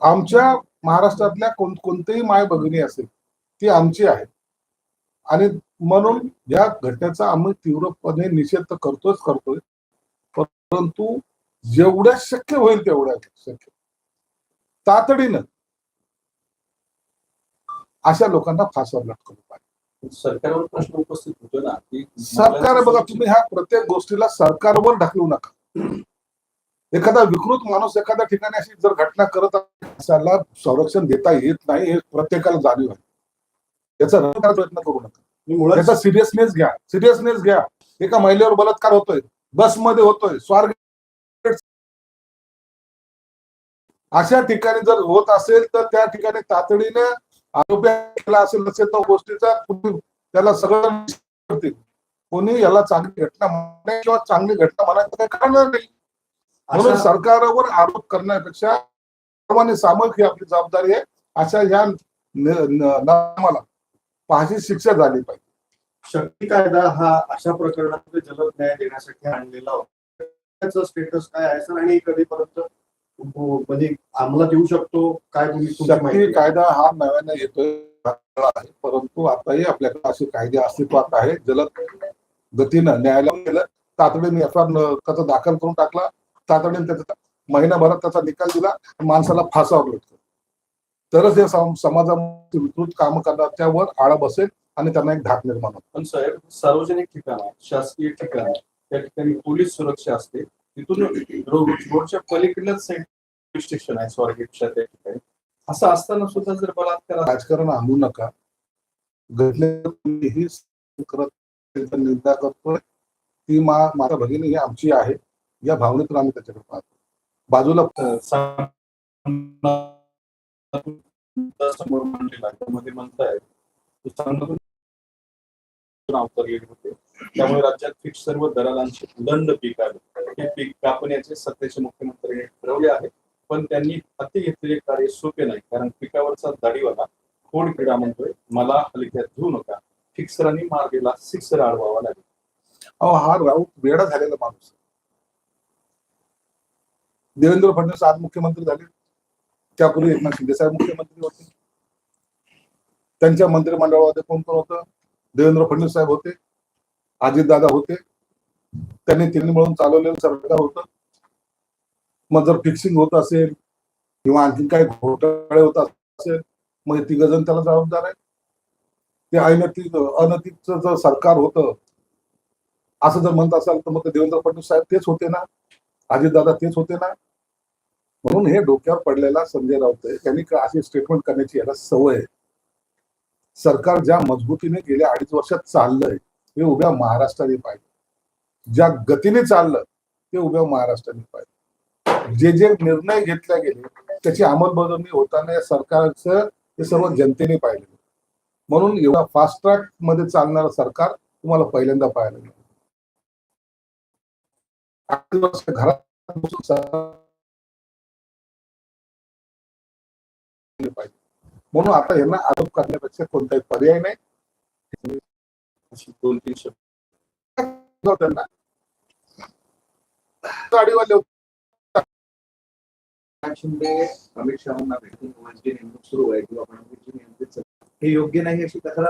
आमच्या महाराष्ट्रातल्या कोण कोणतेही माय भगिनी असेल ती आमची आहे आणि म्हणून या घटनेचा आम्ही तीव्रपणे निषेध तर करतोच करतोय परंतु जेवढ्या शक्य होईल तेवढ्या शक्य. तातडीनं अशा लोकांना फासावर लटकवलं पाहिजे. सरकारवर प्रश्न उपस्थित होतो ना सरकार बघा तुम्ही ह्या प्रत्येक गोष्टीला सरकारवर ढकलू नका. एखादा विकृत माणूस एखाद्या ठिकाणी अशी जर घटना करत त्याला संरक्षण देता येत नाही हे प्रत्येकाला जाणीव आहे. याचा करायचा प्रयत्न करू नका. याचा सिरियसनेस घ्या. सिरियसनेस घ्या. एका महिलेवर बलात्कार होतोय बसमध्ये होतोय स्वारगेट अशा ठिकाणी जर होत असेल तर त्या ठिकाणी तातडीने आरोपी केला असेल नसेल तर गोष्टीचा त्याला सगळं कोणी याला चांगली घटना किंवा चांगली घटना म्हणायचं काही कारण नाही. म्हणून सरकारवर आरोप करण्यापेक्षा सर्वांनी सामूहिक ही आपली जबाबदारी आहे. अशा या न- न- नामाला फाशी शिक्षा झाली पाहिजे. शक्ती कायदा हा अशा प्रकरणामध्ये जलद न्याय देण्यासाठी आणलेला होता. त्याचं स्टेटस काय आहे सर? आणि कधीपर्यंत म्हणजे अंमलात येऊ शकतो? काय तुम्ही शक्ती कायदा हा नव्याने येतोय. आहे परंतु आताही आपल्याकडे असे कायदे अस्तित्वात आहेत. जलद गतीनं न्यायालयात गेलं. तातडीने एफ आर दाखल करून टाकला. तातडीने त्याचा महिनाभरात त्याचा निकाल दिला माणसाला फासावर लटकलं तरच या सम- समाजामध्ये विकृत काम करणार त्यावर आळा बसेल आणि त्यांना एक धाक निर्माण होईल. पण साहेब सार्वजनिक ठिकाण शासकीय ठिकाण त्या ठिकाणी पोलीस सुरक्षा असते तिथून रोडच्या पलीकडल्याच साईड पोलीस स्टेशन आहे स्वारगेटच्या त्या ठिकाणी. असं असताना सुद्धा जर बलात्कार राजकारण आणू नका. घटनेही करत त्याचा निंदा करतोय. ती मा माझ्या भगिनी ही आमची आहे. या भावनेतून आम्ही त्याच्याकडे पाहतो. बाजूला समोर मांडलेला. त्यामध्ये म्हणताय अवतरलेले होते. त्यामुळे राज्यात फिक्स सर्व दलालांचे दंड पीक आले. हे पीक कापण्याचे सत्तेचे मुख्यमंत्र्यांनी ठरवले आहे. पण त्यांनी हाती घेतलेले कार्य सोपे नाही. कारण पिकावरचा दाढीवाला कोण क्रीडा म्हणतोय मला हलक्यात घेऊ नका. फिक्सरांनी मारलेला सिक्सर अडवावा लागेल. अहो हा राऊत वेडा झालेला माणूस. देवेंद्र फडणवीस आज मुख्यमंत्री झाले. त्यापूर्वी एकनाथ शिंदे साहेब मुख्यमंत्री होते. त्यांच्या मंत्रिमंडळामध्ये कोण कोण होतं? देवेंद्र फडणवीस साहेब होते. अजितदादा होते. त्यांनी तिन्ही मिळून चालवलेलं सरकार होतं. मग जर फिक्सिंग होत असेल किंवा आणखी काही घोटाळे होत असेल मग तिघ जण त्याला जबाबदार आहे ते अनैतिक अनैतिकचं जर सरकार होतं असं जर म्हणत असाल तर मग ते देवेंद्र फडणवीस साहेब तेच होते ना. अजितदादा तेच होते ना. म्हणून हे डोक्यावर पडलेला संजय राऊत आहे त्यांनी अशी स्टेटमेंट करण्याची याला सवय आहे. सरकार ज्या मजबूतीने गेल्या अडीच वर्षात चाललंय ते उभ्या महाराष्ट्राने पाहिजे ज्या गतीने चाललं ते उभ्या महाराष्ट्राने पाहिजे जे जे निर्णय घेतले गेले त्याची अंमलबजावणी होताना या सरकारचं हे सर्व जनतेने पाहिलं. म्हणून एवढा फास्ट ट्रॅकमध्ये चालणारं सरकार तुम्हाला पहिल्यांदा पाहायला मिळेल. घरात केले पाहिजे. म्हणून आता यांना आरोप करण्यापेक्षा कोणताही पर्याय नाही. अशी दोन तीन शब्द. त्यांना गाडीवाले शिंदे अमित शहाना भेटून माझी नेमणूक सुरू आहे किंवा हे योग्य नाही अशी तक्रार